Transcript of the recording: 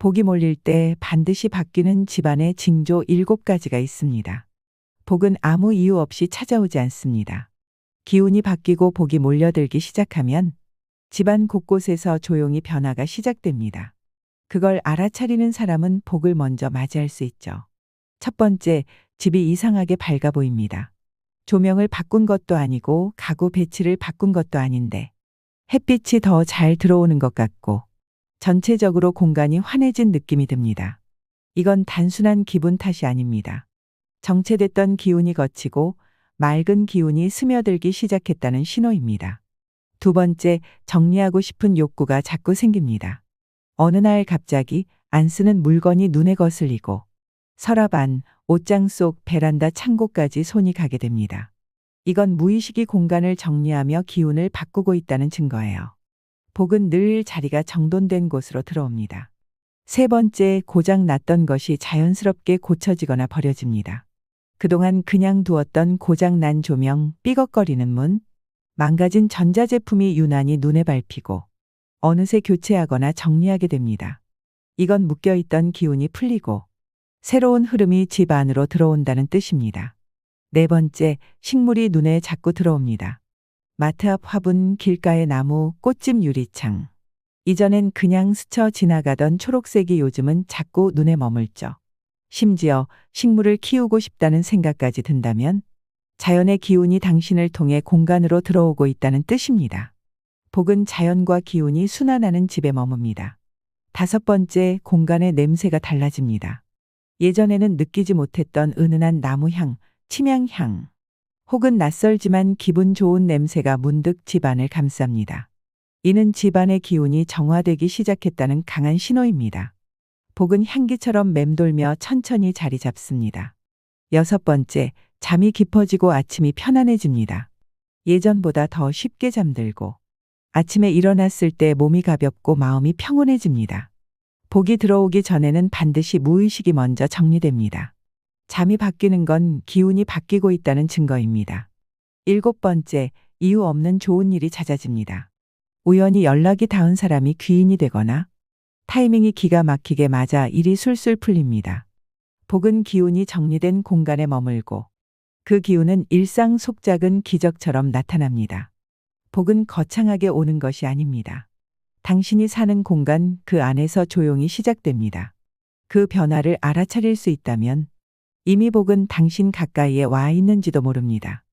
복이 몰릴 때 반드시 바뀌는 집안의 징조 7가지가 있습니다. 복은 아무 이유 없이 찾아오지 않습니다. 기운이 바뀌고 복이 몰려들기 시작하면 집안 곳곳에서 조용히 변화가 시작됩니다. 그걸 알아차리는 사람은 복을 먼저 맞이할 수 있죠. 첫 번째, 집이 이상하게 밝아 보입니다. 조명을 바꾼 것도 아니고 가구 배치를 바꾼 것도 아닌데 햇빛이 더 잘 들어오는 것 같고 전체적으로 공간이 환해진 느낌이 듭니다. 이건 단순한 기분 탓이 아닙니다. 정체됐던 기운이 거치고 맑은 기운이 스며들기 시작했다는 신호입니다. 두 번째, 정리하고 싶은 욕구가 자꾸 생깁니다. 어느 날 갑자기 안 쓰는 물건이 눈에 거슬리고 서랍 안, 옷장 속 베란다 창고까지 손이 가게 됩니다. 이건 무의식이 공간을 정리하며 기운을 바꾸고 있다는 증거예요. 복은 늘 자리가 정돈된 곳으로 들어옵니다. 세 번째, 고장 났던 것이 자연스럽게 고쳐지거나 버려집니다. 그동안 그냥 두었던 고장 난 조명, 삐걱거리는 문, 망가진 전자제품이 유난히 눈에 밟히고 어느새 교체하거나 정리하게 됩니다. 이건 묶여있던 기운이 풀리고 새로운 흐름이 집 안으로 들어온다는 뜻입니다. 네 번째, 식물이 눈에 자꾸 들어옵니다. 마트 앞 화분, 길가의 나무, 꽃집 유리창. 이전엔 그냥 스쳐 지나가던 초록색이 요즘은 자꾸 눈에 머물죠. 심지어 식물을 키우고 싶다는 생각까지 든다면 자연의 기운이 당신을 통해 공간으로 들어오고 있다는 뜻입니다. 복은 자연과 기운이 순환하는 집에 머뭅니다. 다섯 번째, 공간의 냄새가 달라집니다. 예전에는 느끼지 못했던 은은한 나무향, 침향향, 혹은 낯설지만 기분 좋은 냄새가 문득 집안을 감쌉니다. 이는 집안의 기운이 정화되기 시작했다는 강한 신호입니다. 복은 향기처럼 맴돌며 천천히 자리 잡습니다. 여섯 번째, 잠이 깊어지고 아침이 편안해집니다. 예전보다 더 쉽게 잠들고 아침에 일어났을 때 몸이 가볍고 마음이 평온해집니다. 복이 들어오기 전에는 반드시 무의식이 먼저 정리됩니다. 잠이 바뀌는 건 기운이 바뀌고 있다는 증거입니다. 일곱 번째, 이유 없는 좋은 일이 잦아집니다. 우연히 연락이 닿은 사람이 귀인이 되거나 타이밍이 기가 막히게 맞아 일이 술술 풀립니다. 복은 기운이 정리된 공간에 머물고 그 기운은 일상 속 작은 기적처럼 나타납니다. 복은 거창하게 오는 것이 아닙니다. 당신이 사는 공간 그 안에서 조용히 시작됩니다. 그 변화를 알아차릴 수 있다면 이미 복은 당신 가까이에 와 있는지도 모릅니다.